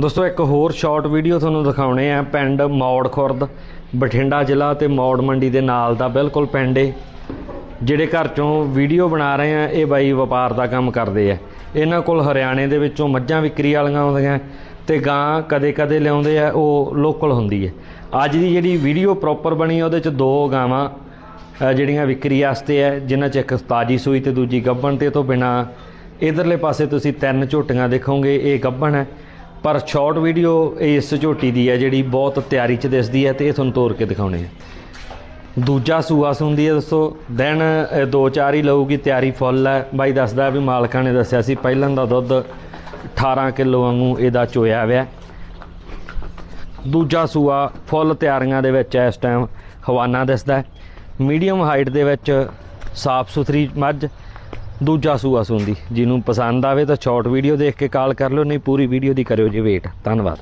ਦੋਸਤੋ, ਇੱਕ ਹੋਰ ਸ਼ਾਰਟ ਵੀਡੀਓ ਤੁਹਾਨੂੰ ਦਿਖਾਉਣੇ ਆ, ਪਿੰਡ ਮੌੜ ਖੁਰਦ ਬਠਿੰਡਾ ਜ਼ਿਲ੍ਹਾ ਤੇ ਮੌੜ ਮੰਡੀ ਦੇ ਨਾਲ ਦਾ ਬਿਲਕੁਲ ਪਿੰਡ ਏ, ਜਿਹੜੇ ਘਰ ਚੋਂ ਵੀਡੀਓ ਬਣਾ ਰਹੇ ਆ, ਇਹ ਬਾਈ ਵਪਾਰ ਦਾ ਕੰਮ ਕਰਦੇ ਆ। ਇਹਨਾਂ ਕੋਲ ਹਰਿਆਣੇ ਦੇ ਵਿੱਚੋਂ ਮੱਝਾਂ ਵਿਕਰੀ ਵਾਲੀਆਂ ਆਉਂਦੀਆਂ ਤੇ ਗਾਂ ਕਦੇ-ਕਦੇ ਲਿਆਉਂਦੇ ਆ, ਉਹ ਲੋਕਲ ਹੁੰਦੀ ਹੈ ਅੱਜ ਦੀ ਜਿਹੜੀ ਵੀਡੀਓ ਪ੍ਰੋਪਰ ਬਣੀ ਉਹਦੇ ਚ ਦੋ ਗਾਵਾਂ ਜਿਹੜੀਆਂ ਵਿਕਰੀ ਵਾਸਤੇ ਹੈ ਜਿਨ੍ਹਾਂ ਚ ਇੱਕ ਤਾਜੀ ਸੂਈ ਤੇ ਦੂਜੀ ਗੱਭਣ ਤੇ ਇਹ ਤੋਂ ਬਿਨਾ ਇਧਰਲੇ ਪਾਸੇ ਤੁਸੀਂ ਤਿੰਨ ਝੋਟੀਆਂ ਦੇਖੋਗੇ, ਇਹ ਗੱਭਣ ਹੈ ਪਰ ਸ਼ਾਰਟ ਵੀਡੀਓ ਇਸ ਝੋਟੀ ਦੀ ਹੈ ਜਿਹੜੀ ਬਹੁਤ ਤਿਆਰੀ ਚ ਦਿਸਦੀ ਹੈ ਤੇ ਇਹ ਤੁਹਾਨੂੰ ਤੋੜ ਕੇ ਦਿਖਾਉਣੇ ਆ ਦੂਜਾ ਸੂਆ ਸੁੰਦੀ ਹੈ ਦੋਸਤੋ ਦਿਨ ਅ, ਦੋ ਚਾਰ ਹੀ ਲਊਗੀ ਤਿਆਰੀ ਫੁੱਲ ਹੈ। ਬਾਈ ਦੱਸਦਾ ਵੀ ਮਾਲਕਾਂ ਨੇ ਦੱਸਿਆ ਸੀ ਪਹਿਲਾਂ ਦਾ ਦੁੱਧ 18 ਕਿਲੋ ਵਾਂਗੂ ਇਹਦਾ ਚੋਇਆ ਹੋਇਆ ਦੂਜਾ ਸੂਆ ਫੁੱਲ ਤਿਆਰੀਆਂ ਦੇ ਵਿੱਚ ਇਸ ਟਾਈਮ ਹਵਾਨਾ ਦਿਸਦਾ ਮੀਡੀਅਮ ਹਾਈਟ ਦੇ ਵਿੱਚ ਸਾਫ਼ ਸੁਥਰੀ ਮੱਝ ਦੂਜਾ ਸੂਆ ਸੁੰਦੀ ਜਿਹਨੂੰ ਪਸੰਦ ਆਵੇ ਤਾਂ ਸ਼ਾਰਟ ਵੀਡੀਓ ਦੇਖ ਕੇ ਕਾਲ ਕਰ ਲਿਓ, ਨਹੀਂ ਪੂਰੀ ਵੀਡੀਓ ਦੀ ਕਰਿਓ ਜੀ ਵੇਟ ਧੰਨਵਾਦ।